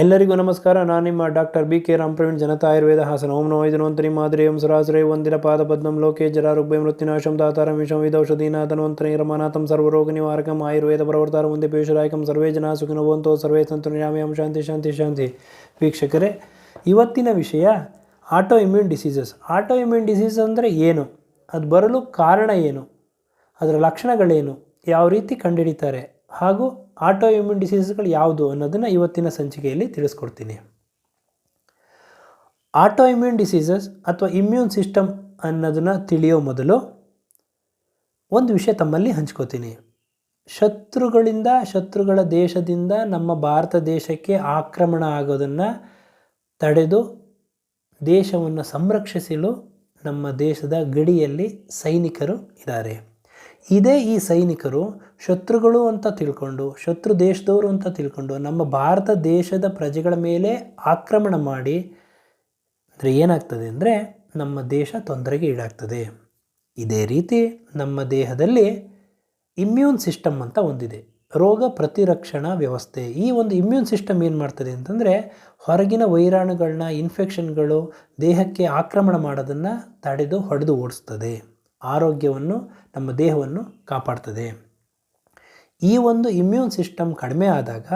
ಎಲ್ಲರಿಗೂ ನಮಸ್ಕಾರ. ನಾನು ನಿಮ್ಮ doctor B K Ramapraveen, Janata Ayurveda Hassan. ಓಂ ನೋ ಐದನವಂತರಿ ಮಾದರಿ ಓಂ ಸರಾಸರಿ ಒಂದಿರ ಪಾದ ಪದ್ಮಂ ಲೋಕೆ ಜರಾರುಭ್ಯ ಮೃತ್ಯುನಾಶಂ ದಾತಾರಂ ವಿಷಂ ವಿದೌಷಧೀನ ಧನ್ವಂತರಿ ರಮನಾಥಂ ಸರ್ವರೋಗ ನಿವಾರಕಂ ಆಯುರ್ವೇದ ಪ್ರವರ್ತಾರ ಮುಂದೆ ಪೇಶರಾಯಕಂ ಸರ್ವೇ ಜನ ಸುಖಿನೋ ಭವಂತೋ ಸರ್ವೇ ಸಂತು ನಿರಾಮಯಂ ಶಾಂತಿ ಶಾಂತಿ ಶಾಂತಿ. ವೀಕ್ಷಕರೇ, ಇವತ್ತಿನ ವಿಷಯ auto immune diseases auto immune disease ಅಂದರೆ ಏನು? ಅದು ಬರಲು ಕಾರಣ ಏನು? ಅದರ ಲಕ್ಷಣಗಳೇನು? ಯಾವ ರೀತಿ ಕಂಡುಹಿಡಿತಾರೆ ಹಾಗೂ ಆಟೋ ಇಮ್ಯೂನ್ ಡಿಸೀಸ್ಗಳು ಯಾವುದು ಅನ್ನೋದನ್ನು ಇವತ್ತಿನ ಸಂಚಿಕೆಯಲ್ಲಿ ತಿಳಿಸ್ಕೊಡ್ತೀನಿ. ಆಟೋ ಇಮ್ಯೂನ್ ಡಿಸೀಸಸ್ ಅಥವಾ ಇಮ್ಯೂನ್ ಸಿಸ್ಟಮ್ ಅನ್ನೋದನ್ನು ತಿಳಿಯೋ ಮೊದಲು ಒಂದು ವಿಷಯ ತಮ್ಮಲ್ಲಿ ಹಂಚ್ಕೋತೀನಿ. ಶತ್ರುಗಳಿಂದ, ಶತ್ರುಗಳ ದೇಶದಿಂದ ನಮ್ಮ ಭಾರತ ದೇಶಕ್ಕೆ ಆಕ್ರಮಣ ಆಗೋದನ್ನು ತಡೆದು ದೇಶವನ್ನು ಸಂರಕ್ಷಿಸಲು ನಮ್ಮ ದೇಶದ ಗಡಿಯಲ್ಲಿ ಸೈನಿಕರು ಇದ್ದಾರೆ. ಇದೇ ಈ ಸೈನಿಕರು ಶತ್ರುಗಳು ಅಂತ ತಿಳ್ಕೊಂಡು, ಶತ್ರು ದೇಶದವರು ಅಂತ ತಿಳ್ಕೊಂಡು, ನಮ್ಮ ಭಾರತ ದೇಶದ ಪ್ರಜೆಗಳ ಮೇಲೆ ಆಕ್ರಮಣ ಮಾಡಿ, ಅಂದರೆ ಏನಾಗ್ತದೆ ಅಂದರೆ ನಮ್ಮ ದೇಶ ತೊಂದರೆಗೆ ಈಡಾಗ್ತದೆ. ಇದೇ ರೀತಿ ನಮ್ಮ ದೇಹದಲ್ಲಿ ಇಮ್ಯೂನ್ ಸಿಸ್ಟಮ್ ಅಂತ ಒಂದಿದೆ. ರೋಗ ಪ್ರತಿರಕ್ಷಣಾ ವ್ಯವಸ್ಥೆ. ಈ ಒಂದು ಇಮ್ಯೂನ್ ಸಿಸ್ಟಮ್ ಏನು ಮಾಡ್ತದೆ ಅಂತಂದರೆ ಹೊರಗಿನ ವೈರಾಣುಗಳನ್ನ ಇನ್ಫೆಕ್ಷನ್ಗಳು ದೇಹಕ್ಕೆ ಆಕ್ರಮಣ ಮಾಡೋದನ್ನು ತಡೆದು ಹೊಡೆದು ಓಡಿಸ್ತದೆ. ಆರೋಗ್ಯವನ್ನು, ನಮ್ಮ ದೇಹವನ್ನು ಕಾಪಾಡ್ತದೆ. ಈ ಒಂದು ಇಮ್ಯೂನ್ ಸಿಸ್ಟಮ್ ಕಡಿಮೆ ಆದಾಗ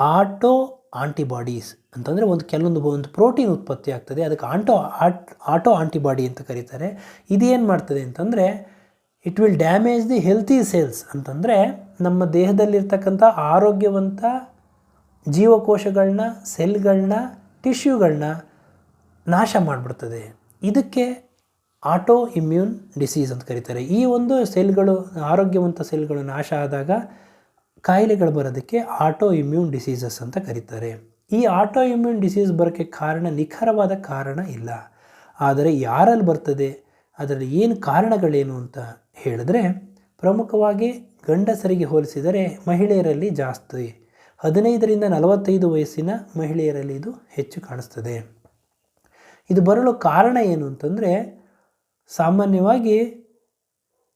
ಆಟೋ ಆಂಟಿಬಾಡೀಸ್ ಅಂತಂದರೆ ಒಂದು ಕೆಲವೊಂದು ಒಂದು ಪ್ರೋಟೀನ್ ಉತ್ಪತ್ತಿ ಆಗ್ತದೆ. ಅದಕ್ಕೆ ಆಂಟೋ, ಆಟ್, ಆಟೋ ಆಂಟಿಬಾಡಿ ಅಂತ ಕರೀತಾರೆ. ಇದೇನು ಮಾಡ್ತದೆ ಅಂತಂದರೆ it will damage the healthy cells ಅಂತಂದರೆ ನಮ್ಮ ದೇಹದಲ್ಲಿರ್ತಕ್ಕಂಥ ಆರೋಗ್ಯವಂತ ಜೀವಕೋಶಗಳನ್ನ ಸೆಲ್ಗಳನ್ನ ಟಿಶ್ಯೂಗಳನ್ನ ನಾಶ ಮಾಡಿಬಿಡ್ತದೆ. ಇದಕ್ಕೆ ಆಟೋ ಇಮ್ಯೂನ್ ಡಿಸೀಸ್ ಅಂತ ಕರೀತಾರೆ. ಈ ಒಂದು ಸೆಲ್ಗಳು, ಆರೋಗ್ಯವಂತ ಸೆಲ್ಗಳು ನಾಶ ಆದಾಗ ಕಾಯಿಲೆಗಳು ಬರೋದಕ್ಕೆ ಆಟೋ ಇಮ್ಯೂನ್ ಡಿಸೀಸಸ್ ಅಂತ ಕರೀತಾರೆ. ಈ ಆಟೋ ಇಮ್ಯೂನ್ ಡಿಸೀಸ್ ಬರೋಕ್ಕೆ ಕಾರಣ, ನಿಖರವಾದ ಕಾರಣ ಇಲ್ಲ. ಆದರೆ ಯಾರಲ್ಲಿ ಬರ್ತದೆ, ಅದರಲ್ಲಿ ಏನು ಕಾರಣಗಳೇನು ಅಂತ ಹೇಳಿದ್ರೆ, ಪ್ರಮುಖವಾಗಿ ಗಂಡಸರಿಗೆ ಹೋಲಿಸಿದರೆ ಮಹಿಳೆಯರಲ್ಲಿ ಜಾಸ್ತಿ. ಹದಿನೈದರಿಂದ ನಲವತ್ತೈದು ವಯಸ್ಸಿನ ಮಹಿಳೆಯರಲ್ಲಿ ಇದು ಹೆಚ್ಚು ಕಾಣಿಸ್ತದೆ. ಇದು ಬರಲು ಕಾರಣ ಏನು ಅಂತಂದರೆ ಸಾಮಾನ್ಯವಾಗಿ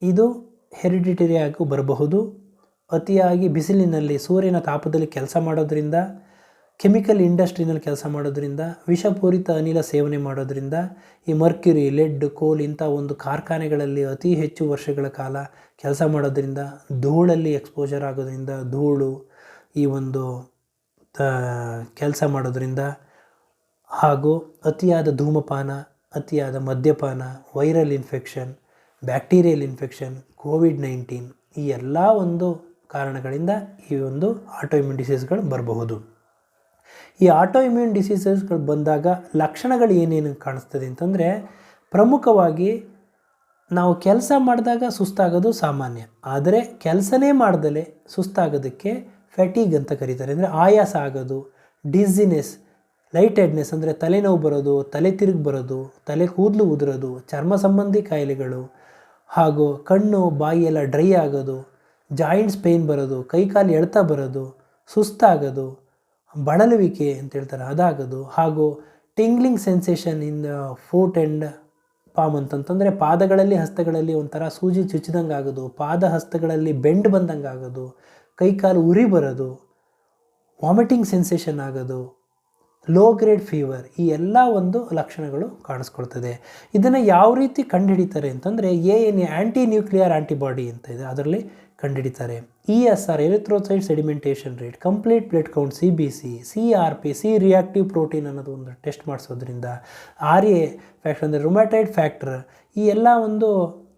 ಇದು ಹೆರಿಡಿಟರಿ ಆಗಿ ಬರಬಹುದು. ಅತಿಯಾಗಿ ಬಿಸಿಲಿನಲ್ಲಿ ಸೂರ್ಯನ ತಾಪದಲ್ಲಿ ಕೆಲಸ ಮಾಡೋದರಿಂದ, ಕೆಮಿಕಲ್ ಇಂಡಸ್ಟ್ರಿನಲ್ಲಿ ಕೆಲಸ ಮಾಡೋದರಿಂದ, ವಿಷಪೂರಿತ ಅನಿಲ ಸೇವನೆ ಮಾಡೋದರಿಂದ, ಈ ಮರ್ಕ್ಯುರಿ, ಲೆಡ್, ಕೋಲ್ ಇಂಥ ಒಂದು ಕಾರ್ಖಾನೆಗಳಲ್ಲಿ ಅತಿ ಹೆಚ್ಚು ವರ್ಷಗಳ ಕಾಲ ಕೆಲಸ ಮಾಡೋದರಿಂದ, ಧೂಳಲ್ಲಿ ಎಕ್ಸ್ಪೋಜರ್ ಆಗೋದ್ರಿಂದ, ಧೂಳು ಈ ಒಂದು ಕೆಲಸ ಮಾಡೋದರಿಂದ ಹಾಗೂ ಅತಿಯಾದ ಧೂಮಪಾನ ಅತಿಯಾದ ಮದ್ಯಪಾನ viral infection bacterial infection COVID nineteen ಈ ಎಲ್ಲ ಒಂದು ಕಾರಣಗಳಿಂದ ಈ ಒಂದು ಆಟೋ ಇಮ್ಯೂನ್ ಡಿಸೀಸ್ಗಳು ಬರಬಹುದು. ಈ ಆಟೋ ಇಮ್ಯೂನ್ ಡಿಸೀಸಸ್ಗಳು ಬಂದಾಗ ಲಕ್ಷಣಗಳು ಏನೇನು ಕಾಣಿಸ್ತದೆ ಅಂತಂದರೆ ಪ್ರಮುಖವಾಗಿ ನಾವು ಕೆಲಸ ಮಾಡಿದಾಗ ಸುಸ್ತಾಗೋದು ಸಾಮಾನ್ಯ. ಆದರೆ ಕೆಲಸನೇ ಮಾಡ್ದಲೇ ಸುಸ್ತಾಗೋದಕ್ಕೆ ಫೆಟೀಗ್ ಅಂತ ಕರೀತಾರೆ. ಅಂದರೆ ಆಯಾಸ ಆಗೋದು ಡಿಝಿನೆಸ್ ಲೈಟ್ ಹೆಡ್ನೆಸ್ ಅಂದರೆ ತಲೆನೋವು ಬರೋದು, ತಲೆ ತಿರುಗಿ ಬರೋದು, ತಲೆ ಕೂದಲು ಉದುರೋದು, ಚರ್ಮ ಸಂಬಂಧಿ ಕಾಯಿಲೆಗಳು ಹಾಗೂ ಕಣ್ಣು ಬಾಯಿ ಎಲ್ಲ ಡ್ರೈ ಆಗೋದು, ಜಾಯಿಂಟ್ಸ್ ಪೇಯ್ನ್ ಬರೋದು ಕೈಕಾಲು ಎಳ್ತಾ ಬರೋದು, ಸುಸ್ತಾಗೋದು, ಬಳಲುವಿಕೆ ಅಂತ ಹೇಳ್ತಾರೆ, ಅದಾಗೋದು ಹಾಗೂ tingling sensation in foot and palm ಅಂತಂತಂದರೆ ಪಾದಗಳಲ್ಲಿ, ಹಸ್ತಗಳಲ್ಲಿ ಒಂಥರ ಸೂಜಿ ಚುಚ್ಚಿದಂಗೆ ಆಗೋದು, ಪಾದ ಹಸ್ತಗಳಲ್ಲಿ ಬೆಂಡ್ ಬಂದಂಗೆ ಆಗೋದು ಕೈಕಾಲು ಉರಿ ಬರೋದು ವಾಮಿಟಿಂಗ್ ಸೆನ್ಸೇಷನ್ ಆಗೋದು ಲೋ ಗ್ರೇಡ್ ಫೀವರ್ ಈ ಎಲ್ಲ ಒಂದು ಲಕ್ಷಣಗಳು ಕಾಣಿಸ್ಕೊಳ್ತದೆ. ಇದನ್ನು ಯಾವ ರೀತಿ ಕಂಡುಹಿಡಿತಾರೆ ಅಂತಂದರೆ A N anti nuclear antibody ಅಂತ ಇದೆ, ಅದರಲ್ಲಿ ಕಂಡುಹಿಡಿತಾರೆ. E S R erythrocyte sedimentation rate complete blood count C B C C R P C reactive protein ಅನ್ನೋದು ಒಂದು ಟೆಸ್ಟ್ ಮಾಡಿಸೋದ್ರಿಂದ ಆರ್ ಎ ಫ್ಯಾಕ್ಟರ್ ಅಂದರೆ ರುಮ್ಯಾಟೈಡ್ ಫ್ಯಾಕ್ಟರ್ ಈ ಎಲ್ಲ ಒಂದು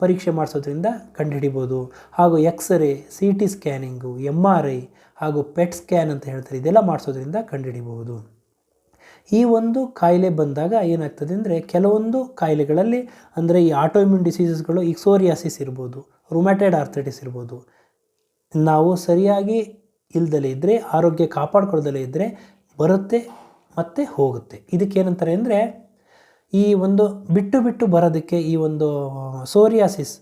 ಪರೀಕ್ಷೆ ಮಾಡಿಸೋದ್ರಿಂದ ಕಂಡುಹಿಡಿಬೋದು. ಹಾಗೂ x ray C T scanning M R I ಹಾಗೂ ಪೆಟ್ ಸ್ಕ್ಯಾನ್ ಅಂತ ಹೇಳ್ತಾರೆ, ಇದೆಲ್ಲ ಮಾಡಿಸೋದ್ರಿಂದ ಕಂಡುಹಿಡಿಬಹುದು. ಈ ಒಂದು ಕಾಯಿಲೆ ಬಂದಾಗ ಏನಾಗ್ತದೆ ಅಂದರೆ ಕೆಲವೊಂದು ಕಾಯಿಲೆಗಳಲ್ಲಿ ಅಂದರೆ ಈ ಆಟೋಮ್ಯೂನ್ ಡಿಸೀಸಸ್ಗಳು ಇಕ್ಸೋರಿಯಾಸಿಸ್ ಇರ್ಬೋದು ರುಮ್ಯಾಟೈಡ್ ಆರ್ಥೈಟಿಸ್ ಇರ್ಬೋದು. ನಾವು ಸರಿಯಾಗಿ ಇಲ್ದಲೇ ಇದ್ದರೆ ಆರೋಗ್ಯ ಕಾಪಾಡ್ಕೊಳ್ದಲೇ ಇದ್ದರೆ ಬರುತ್ತೆ ಮತ್ತು ಹೋಗುತ್ತೆ. ಇದಕ್ಕೇನಂತಾರೆ ಅಂದರೆ ಈ ಒಂದು ಬಿಟ್ಟು ಬಿಟ್ಟು ಬರೋದಕ್ಕೆ ಈ ಒಂದು ಸೋರಿಯಾಸಿಸ್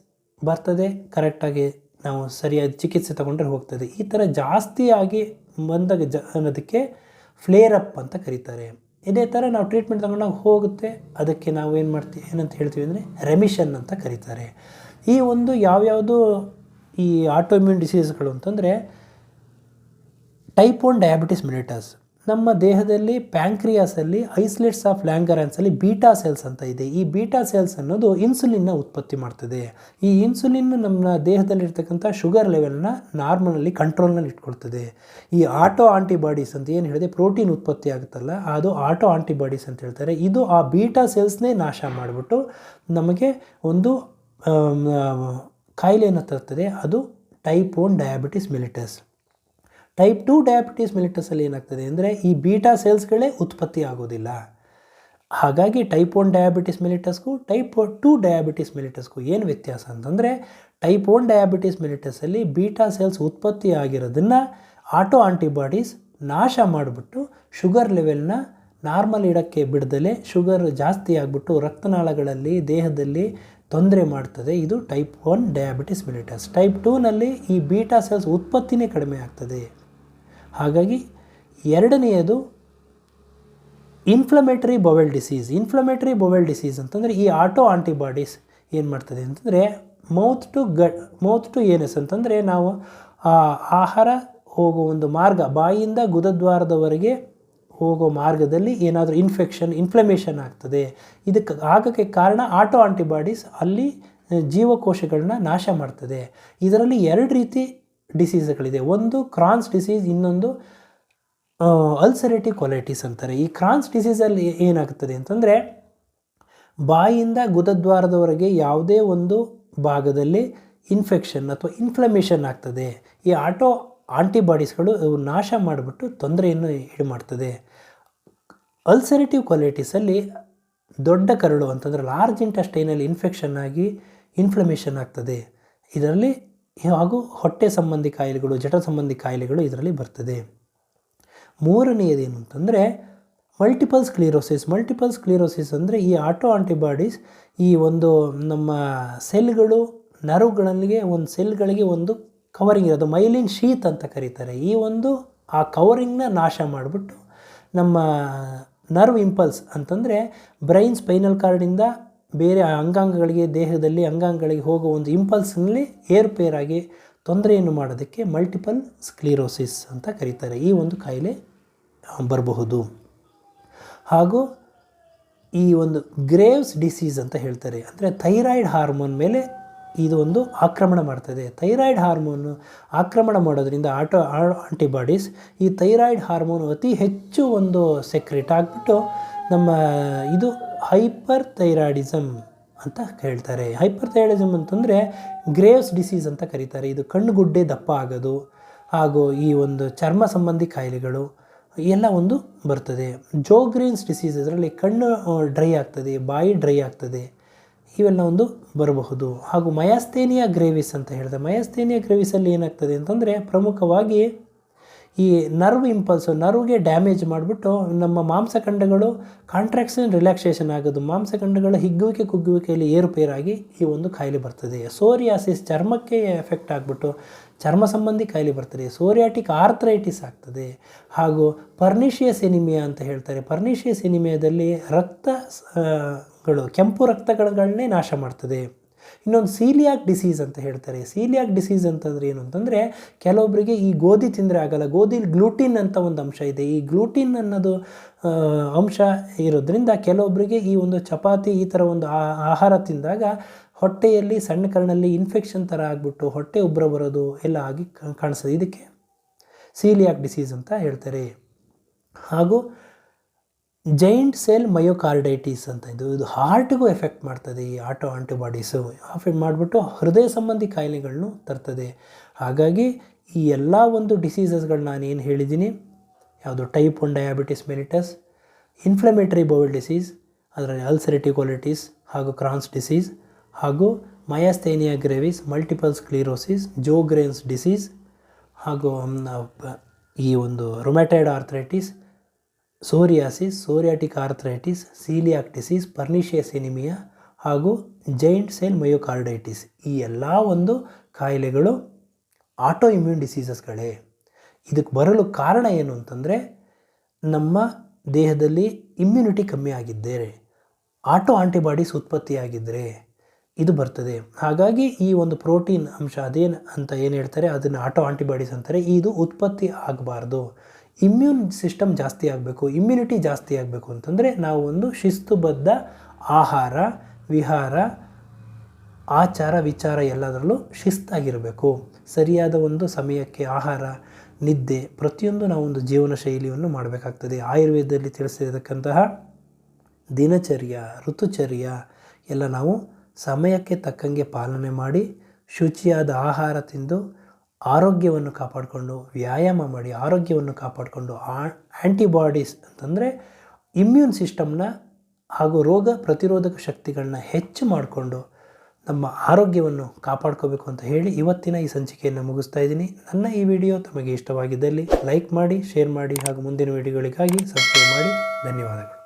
ಬರ್ತದೆ ಕರೆಕ್ಟಾಗಿ ನಾವು ಸರಿಯಾದ ಚಿಕಿತ್ಸೆ ತಗೊಂಡ್ರೆ ಹೋಗ್ತದೆ. ಈ ಥರ ಜಾಸ್ತಿಯಾಗಿ ಬಂದಾಗ ಜ ಅನ್ನೋದಕ್ಕೆ ಫ್ಲೇರ್ ಅಪ್ ಅಂತ ಕರೀತಾರೆ. ಇದೇ ಥರ ನಾವು ಟ್ರೀಟ್ಮೆಂಟ್ ತಗೊಂಡಾಗ ಹೋಗುತ್ತೆ. ಅದಕ್ಕೆ ನಾವು ಏನು ಮಾಡ್ತೀವಿ ಏನಂತ ಹೇಳ್ತೀವಿ ಅಂದರೆ ರೆಮಿಷನ್ ಅಂತ ಕರೀತಾರೆ. ಈ ಒಂದು ಯಾವ್ಯಾವುದು ಈ ಆಟೋಮ್ಯೂನ್ ಡಿಸೀಸ್ಗಳು ಅಂತಂದರೆ ಟೈಪ್ ಒನ್ ಡಯಾಬಿಟಿಸ್ ಮಿಲಿಟಸ್ ನಮ್ಮ ದೇಹದಲ್ಲಿ ಪ್ಯಾಂಕ್ರಿಯಾಸಲ್ಲಿ ಐಸ್ಲೆಟ್ಸ್ ಆಫ್ ಲ್ಯಾಂಗರಾನ್ಸಲ್ಲಿ ಬೀಟಾ ಸೆಲ್ಸ್ ಅಂತ ಇದೆ. ಈ ಬೀಟಾ ಸೆಲ್ಸ್ ಅನ್ನೋದು ಇನ್ಸುಲಿನ್ನ ಉತ್ಪತ್ತಿ ಮಾಡ್ತದೆ. ಈ ಇನ್ಸುಲಿನ್ ನಮ್ಮ ದೇಹದಲ್ಲಿರ್ತಕ್ಕಂಥ ಶುಗರ್ ಲೆವೆಲ್ನ ನಾರ್ಮಲಲ್ಲಿ ಕಂಟ್ರೋಲ್ನಲ್ಲಿ ಇಟ್ಕೊಳ್ತದೆ. ಈ ಆಟೋ ಆಂಟಿಬಾಡೀಸ್ ಅಂತ ಏನು ಹೇಳಿದೆ? ಪ್ರೋಟೀನ್ ಉತ್ಪತ್ತಿ ಆಗುತ್ತಲ್ಲ, ಅದು ಆಟೋ ಆಂಟಿಬಾಡೀಸ್ ಅಂತ ಹೇಳ್ತಾರೆ. ಇದು ಆ ಬೀಟಾ ಸೆಲ್ಸ್ನೇ ನಾಶ ಮಾಡಿಬಿಟ್ಟು ನಮಗೆ ಒಂದು ಕಾಯಿಲೆಯನ್ನು ತರ್ತದೆ. ಅದು type one diabetes mellitus. Type two diabetes ಮಿಲಿಟಸಲ್ಲಿ ಏನಾಗ್ತದೆ ಅಂದರೆ ಈ ಬೀಟಾ ಸೆಲ್ಸ್ಗಳೇ ಉತ್ಪತ್ತಿ ಆಗೋದಿಲ್ಲ. ಹಾಗಾಗಿ ಟೈಪ್ ಒನ್ ಡಯಾಬಿಟಿಸ್ ಮಿಲಿಟಸ್ಗೂ ಟೈಪ್ ಟು ಡಯಾಬಿಟಿಸ್ ಮಿಲಿಟಸ್ಗೂ ಏನು ವ್ಯತ್ಯಾಸ ಅಂತಂದರೆ ಟೈಪ್ ಒನ್ ಡಯಾಬಿಟಿಸ್ ಮಿಲಿಟಸಲ್ಲಿ ಬೀಟಾ ಸೆಲ್ಸ್ ಉತ್ಪತ್ತಿ ಆಗಿರೋದನ್ನು ಆಟೋ ಆಂಟಿಬಾಡೀಸ್ ನಾಶ ಮಾಡಿಬಿಟ್ಟು ಶುಗರ್ ಲೆವೆಲ್ನ ನಾರ್ಮಲ್ ಇಡಕ್ಕೆ ಬಿಡದಲೆ ಶುಗರ್ ಜಾಸ್ತಿ ಆಗಿಬಿಟ್ಟು ರಕ್ತನಾಳಗಳಲ್ಲಿ, ದೇಹದಲ್ಲಿ ತೊಂದರೆ ಮಾಡ್ತದೆ. ಇದು type one diabetes mellitus type ಟೂನಲ್ಲಿ ಈ ಬೀಟಾ ಸೆಲ್ಸ್ ಉತ್ಪತ್ತಿನೇ ಕಡಿಮೆ ಆಗ್ತದೆ. ಹಾಗಾಗಿ ಎರಡನೆಯದು inflammatory bowel disease inflammatory bowel disease ಅಂತಂದರೆ ಈ ಆಟೋ ಆಂಟಿಬಾಡೀಸ್ ಏನು ಮಾಡ್ತದೆ ಅಂತಂದರೆ mouth to gut mouth to anus ಅಂತಂದರೆ ನಾವು ಆಹಾರ ಹೋಗೋ ಒಂದು ಮಾರ್ಗ ಬಾಯಿಯಿಂದ ಗುದದ್ವಾರದವರೆಗೆ ಹೋಗೋ ಮಾರ್ಗದಲ್ಲಿ ಏನಾದರೂ ಇನ್ಫೆಕ್ಷನ್ ಇನ್ಫ್ಲಮೇಷನ್ ಆಗ್ತದೆ. ಇದಕ್ಕೆ ಆಗಕ್ಕೆ ಕಾರಣ ಆಟೋ ಆಂಟಿಬಾಡೀಸ್ ಅಲ್ಲಿ ಜೀವಕೋಶಗಳನ್ನ ನಾಶ ಮಾಡ್ತದೆ. ಇದರಲ್ಲಿ ಎರಡು ರೀತಿ ಡಿಸೀಸ್ಗಳಿದೆ ಒಂದು ಕ್ರಾನ್ಸ್ ಡಿಸೀಸ್ ಇನ್ನೊಂದು ಅಲ್ಸರೇಟಿವ್ ಕ್ವಾಲಿಟೀಸ್ ಅಂತಾರೆ. ಈ ಕ್ರಾನ್ಸ್ ಡಿಸೀಸಲ್ಲಿ ಏನಾಗ್ತದೆ ಅಂತಂದರೆ ಬಾಯಿಯಿಂದ ಗುದದ್ವಾರದವರೆಗೆ ಯಾವುದೇ ಒಂದು ಭಾಗದಲ್ಲಿ ಇನ್ಫೆಕ್ಷನ್ ಅಥವಾ ಇನ್ಫ್ಲಮೇಷನ್ ಆಗ್ತದೆ. ಈ ಆಟೋ ಆಂಟಿಬಾಡೀಸ್ಗಳು ನಾಶ ಮಾಡಿಬಿಟ್ಟು ತೊಂದರೆಯನ್ನು ಈಡು ಮಾಡ್ತದೆ. ಅಲ್ಸರೇಟಿವ್ ಕ್ವಾಲಿಟೀಸಲ್ಲಿ ದೊಡ್ಡ ಕರಳು ಅಂತಂದರೆ ಲಾರ್ಜ್ ಇಂಟಸ್ಟೈನಲ್ಲಿ ಇನ್ಫೆಕ್ಷನ್ ಆಗಿ ಇನ್ಫ್ಲಮೇಷನ್ ಆಗ್ತದೆ. ಇದರಲ್ಲಿ ಹಾಗೂ ಹೊಟ್ಟೆ ಸಂಬಂಧಿ ಕಾಯಿಲೆಗಳು, ಜಠರ ಸಂಬಂಧಿ ಕಾಯಿಲೆಗಳು ಇದರಲ್ಲಿ ಬರ್ತದೆ. ಮೂರನೆಯದೇನು ಅಂತಂದರೆ ಮಲ್ಟಿಪಲ್ ಸ್ಕ್ಲೀರೋಸಿಸ್ ಮಲ್ಟಿಪಲ್ಸ್ ಸ್ಕ್ಲೀರೋಸಿಸ್ ಅಂದರೆ ಈ ಆಟೋ ಆಂಟಿಬಾಡೀಸ್ ಈ ಒಂದು ನಮ್ಮ ಸೆಲ್ಗಳು ನರ್ವ್ಗಳಿಗೆ ಒಂದು ಸೆಲ್ಗಳಿಗೆ ಒಂದು ಕವರಿಂಗ್ ಇರೋದು ಮೈಲಿನ್ ಶೀತ್ ಅಂತ ಕರೀತಾರೆ. ಈ ಒಂದು ಆ ಕವರಿಂಗ್ನ ನಾಶ ಮಾಡಿಬಿಟ್ಟು ನಮ್ಮ ನರ್ವ್ ಇಂಪಲ್ಸ್ ಅಂತಂದರೆ ಬ್ರೈನ್ ಸ್ಪೈನಲ್ ಕಾರ್ಡಿಂದ ಬೇರೆ ಅಂಗಾಂಗಗಳಿಗೆ, ದೇಹದಲ್ಲಿ ಅಂಗಾಂಗಗಳಿಗೆ ಹೋಗೋ ಒಂದು ಇಂಪಲ್ಸ್ನಲ್ಲಿ ಏರ್ಪೇರಾಗಿ ತೊಂದರೆಯನ್ನು ಮಾಡೋದಕ್ಕೆ ಮಲ್ಟಿಪಲ್ ಸ್ಕ್ಲೀರೋಸಿಸ್ ಅಂತ ಕರೀತಾರೆ. ಈ ಒಂದು ಕಾಯಿಲೆ ಬರಬಹುದು. ಹಾಗೂ ಈ ಒಂದು ಗ್ರೇವ್ಸ್ ಡಿಸೀಸ್ ಅಂತ ಹೇಳ್ತಾರೆ. ಅಂದರೆ ಥೈರಾಯ್ಡ್ ಹಾರ್ಮೋನ್ ಮೇಲೆ ಇದು ಒಂದು ಆಕ್ರಮಣ ಮಾಡ್ತದೆ. ಥೈರಾಯ್ಡ್ ಹಾರ್ಮೋನು ಆಕ್ರಮಣ ಮಾಡೋದ್ರಿಂದ ಆಟೋ ಆಂಟಿಬಾಡೀಸ್ ಈ ಥೈರಾಯ್ಡ್ ಹಾರ್ಮೋನ್ ಅತಿ ಹೆಚ್ಚು ಒಂದು ಸೆಕ್ರೆಟ್ ಆಗಿಬಿಟ್ಟು ನಮ್ಮ, ಇದು ಹೈಪರ್ ಥೈರಾಯ್ಡಿಸಮ್ ಅಂತ ಹೇಳ್ತಾರೆ. ಹೈಪರ್ ಥೈರಾಯ್ಡಿಸಮ್ ಅಂತಂದರೆ ಗ್ರೇವ್ಸ್ ಡಿಸೀಸ್ ಅಂತ ಕರೀತಾರೆ. ಇದು ಕಣ್ಣುಗುಡ್ಡೆ ದಪ್ಪ ಆಗೋದು ಹಾಗೂ ಈ ಒಂದು ಚರ್ಮ ಸಂಬಂಧಿ ಕಾಯಿಲೆಗಳು ಎಲ್ಲ ಒಂದು ಬರ್ತದೆ. ಜೋಗ್ರೀನ್ಸ್ ಡಿಸೀಸ್ ಇದರಲ್ಲಿ ಕಣ್ಣು ಡ್ರೈ ಆಗ್ತದೆ, ಬಾಯಿ ಡ್ರೈ ಆಗ್ತದೆ. ಇವೆಲ್ಲ ಒಂದು ಬರಬಹುದು. ಹಾಗೂ ಮಯಾಸ್ತೇನಿಯಾ ಗ್ರೇವಿಸ್ ಅಂತ ಹೇಳಿದೆ ಮಯಾಸ್ತೇನಿಯಾ ಗ್ರೇವಿಸಲ್ಲಿ ಏನಾಗ್ತದೆ ಅಂತಂದರೆ ಪ್ರಮುಖವಾಗಿ ಈ ನರ್ವ್ ಇಂಪಲ್ಸು, ನರ್ವ್ಗೆ ಡ್ಯಾಮೇಜ್ ಮಾಡಿಬಿಟ್ಟು ನಮ್ಮ ಮಾಂಸಖಂಡಗಳು ಕಾಂಟ್ರಾಕ್ಷನ್ ರಿಲ್ಯಾಕ್ಸೇಷನ್ ಆಗೋದು. ಮಾಂಸಖಂಡಗಳ ಹಿಗ್ಗುವಿಕೆ, ಕುಗ್ಗುವಿಕೆಯಲ್ಲಿ ಏರುಪೇರಾಗಿ ಈ ಒಂದು ಕಾಯಿಲೆ ಬರ್ತದೆ. ಸೋರಿಯಾಸಿಸ್ ಚರ್ಮಕ್ಕೆ ಎಫೆಕ್ಟ್ ಆಗಿಬಿಟ್ಟು ಚರ್ಮ ಸಂಬಂಧಿ ಕಾಯಿಲೆ ಬರ್ತದೆ. ಸೋರಿಯಾಟಿಕ್ ಆರ್ಥ್ರೈಟಿಸ್ ಆಗ್ತದೆ. ಹಾಗೂ ಪರ್ನಿಷಿಯಸ್ ಎನಿಮಿಯಾ ಅಂತ ಹೇಳ್ತಾರೆ. ಪರ್ನಿಷಿಯಸ್ ಎನಿಮಿಯಾದಲ್ಲಿ ರಕ್ತ ಗಳು, ಕೆಂಪು ರಕ್ತಗಳನ್ನೇ ನಾಶ ಮಾಡ್ತದೆ. ಇನ್ನೊಂದು ಸೀಲಿಯಾಕ್ ಡಿಸೀಸ್ ಅಂತ ಹೇಳ್ತಾರೆ. ಸೀಲಿಯಾಕ್ ಡಿಸೀಸ್ ಅಂತಂದ್ರೆ ಏನು ಅಂತಂದರೆ ಕೆಲವೊಬ್ಬರಿಗೆ ಈ ಗೋಧಿ ತಿಂದರೆ ಆಗಲ್ಲ. ಗೋಧಿಲಿ ಗ್ಲೂಟಿನ್ ಅಂತ ಒಂದು ಅಂಶ ಇದೆ. ಈ ಗ್ಲೂಟಿನ್ ಅನ್ನೋದು ಅಂಶ ಇರೋದ್ರಿಂದ ಕೆಲವೊಬ್ಬರಿಗೆ ಈ ಒಂದು ಚಪಾತಿ ಈ ಥರ ಒಂದು ಆಹಾರ ತಿಂದಾಗ ಹೊಟ್ಟೆಯಲ್ಲಿ ಸಣ್ಣ ಕರ್ಣಲ್ಲಿ ಇನ್ಫೆಕ್ಷನ್ ಥರ ಆಗಿಬಿಟ್ಟು ಹೊಟ್ಟೆ ಉಬ್ಬರ ಬರೋದು ಎಲ್ಲ ಆಗಿ ಕಾಣಿಸೋದು ಇದಕ್ಕೆ ಸೀಲಿಯಾಕ್ ಡಿಸೀಸ್ ಅಂತ ಹೇಳ್ತಾರೆ. ಹಾಗೂ ಜೈಂಟ್ ಸೆಲ್ ಮಯೋಕಾರ್ಡೈಟಿಸ್ ಅಂತ ಇದು ಇದು ಹಾರ್ಟ್ಗೂ ಎಫೆಕ್ಟ್ ಮಾಡ್ತದೆ ಈ ಆಟೋ ಆಂಟಿಬಾಡೀಸು ಎಫೆಕ್ಟ್ ಮಾಡಿಬಿಟ್ಟು ಹೃದಯ ಸಂಬಂಧಿ ಕಾಯಿಲೆಗಳನ್ನು ತರ್ತದೆ. ಹಾಗಾಗಿ ಈ ಎಲ್ಲ ಒಂದು ಡಿಸೀಸಸ್ಗಳು ನಾನು ಏನು ಹೇಳಿದ್ದೀನಿ, ಯಾವುದು type one diabetes mellitus inflammatory bowel disease ಅದರಲ್ಲಿ ಅಲ್ಸರಿಟಿ ಕ್ವಾಲಿಟೀಸ್ ಹಾಗೂ ಕ್ರಾನ್ಸ್ ಡಿಸೀಸ್ ಹಾಗೂ myasthenia gravis multiple sclerosis Sjogren's disease ಹಾಗೂ ಈ ಒಂದು rheumatoid arthritis psoriasis, psoriatic arthritis celiac disease pernicious anaemia ಹಾಗೂ ಜೈಂಟ್ ಸೆಲ್ ಮಯೋಕಾರ್ಡೈಟಿಸ್. ಈ ಎಲ್ಲ ಒಂದು ಕಾಯಿಲೆಗಳು ಆಟೋ ಇಮ್ಯೂನ್ ಡಿಸೀಸಸ್ಗಳೇ. ಇದಕ್ಕೆ ಬರಲು ಕಾರಣ ಏನು ಅಂತಂದರೆ, ನಮ್ಮ ದೇಹದಲ್ಲಿ ಇಮ್ಯುನಿಟಿ ಕಮ್ಮಿ ಆಗಿದ್ದರೆ, ಆಟೋ ಆಂಟಿಬಾಡೀಸ್ ಉತ್ಪತ್ತಿಯಾಗಿದ್ದರೆ ಇದು ಬರ್ತದೆ. ಹಾಗಾಗಿ ಈ ಒಂದು ಪ್ರೋಟೀನ್ ಅಂಶ ಅದೇನು ಅಂತ ಏನು ಹೇಳ್ತಾರೆ, ಅದನ್ನು ಆಟೋ ಆಂಟಿಬಾಡೀಸ್ ಅಂತಾರೆ. ಇದು ಉತ್ಪತ್ತಿ ಆಗಬಾರ್ದು. ಇಮ್ಯೂನ್ ಸಿಸ್ಟಮ್ ಜಾಸ್ತಿ ಆಗಬೇಕು ಇಮ್ಯುನಿಟಿ ಜಾಸ್ತಿ ಆಗಬೇಕು ಅಂತಂದರೆ ನಾವು ಒಂದು ಶಿಸ್ತುಬದ್ಧ ಆಹಾರ, ವಿಹಾರ, ಆಚಾರ, ವಿಚಾರ ಎಲ್ಲದರಲ್ಲೂ ಶಿಸ್ತಾಗಿರಬೇಕು. ಸರಿಯಾದ ಒಂದು ಸಮಯಕ್ಕೆ ಆಹಾರ, ನಿದ್ದೆ ಪ್ರತಿಯೊಂದು ನಾವು ಒಂದು ಜೀವನ ಶೈಲಿಯನ್ನು ಮಾಡಬೇಕಾಗ್ತದೆ. ಆಯುರ್ವೇದದಲ್ಲಿ ತಿಳಿಸಿರತಕ್ಕಂತಹ ದಿನಚರ್ಯ, ಋತುಚರ್ಯ ಎಲ್ಲ ನಾವು ಸಮಯಕ್ಕೆ ತಕ್ಕಂಗೆ ಪಾಲನೆ ಮಾಡಿ ಶುಚಿಯಾದ ಆಹಾರ ತಿಂದು ಆರೋಗ್ಯವನ್ನು ಕಾಪಾಡಿಕೊಂಡು, ವ್ಯಾಯಾಮ ಮಾಡಿ ಆರೋಗ್ಯವನ್ನು ಕಾಪಾಡಿಕೊಂಡು ಆ್ಯಂಟಿಬಾಡೀಸ್ ಅಂತಂದರೆ ಇಮ್ಯೂನ್ ಸಿಸ್ಟಮ್ನ ಹಾಗೂ ರೋಗ ಪ್ರತಿರೋಧಕ ಶಕ್ತಿಗಳನ್ನ ಹೆಚ್ಚು ಮಾಡಿಕೊಂಡು ನಮ್ಮ ಆರೋಗ್ಯವನ್ನು ಕಾಪಾಡ್ಕೋಬೇಕು ಅಂತ ಹೇಳಿ ಇವತ್ತಿನ ಈ ಸಂಚಿಕೆಯನ್ನು ಮುಗಿಸ್ತಾ ಇದ್ದೀನಿ. ನನ್ನ ಈ ವಿಡಿಯೋ ತಮಗೆ ಇಷ್ಟವಾಗಿದ್ದಲ್ಲಿ ಲೈಕ್ ಮಾಡಿ, ಶೇರ್ ಮಾಡಿ ಹಾಗೂ ಮುಂದಿನ ವಿಡಿಯೋಗಳಿಗಾಗಿ ಸಬ್ಸ್ಕ್ರೈಬ್ ಮಾಡಿ. ಧನ್ಯವಾದಗಳು.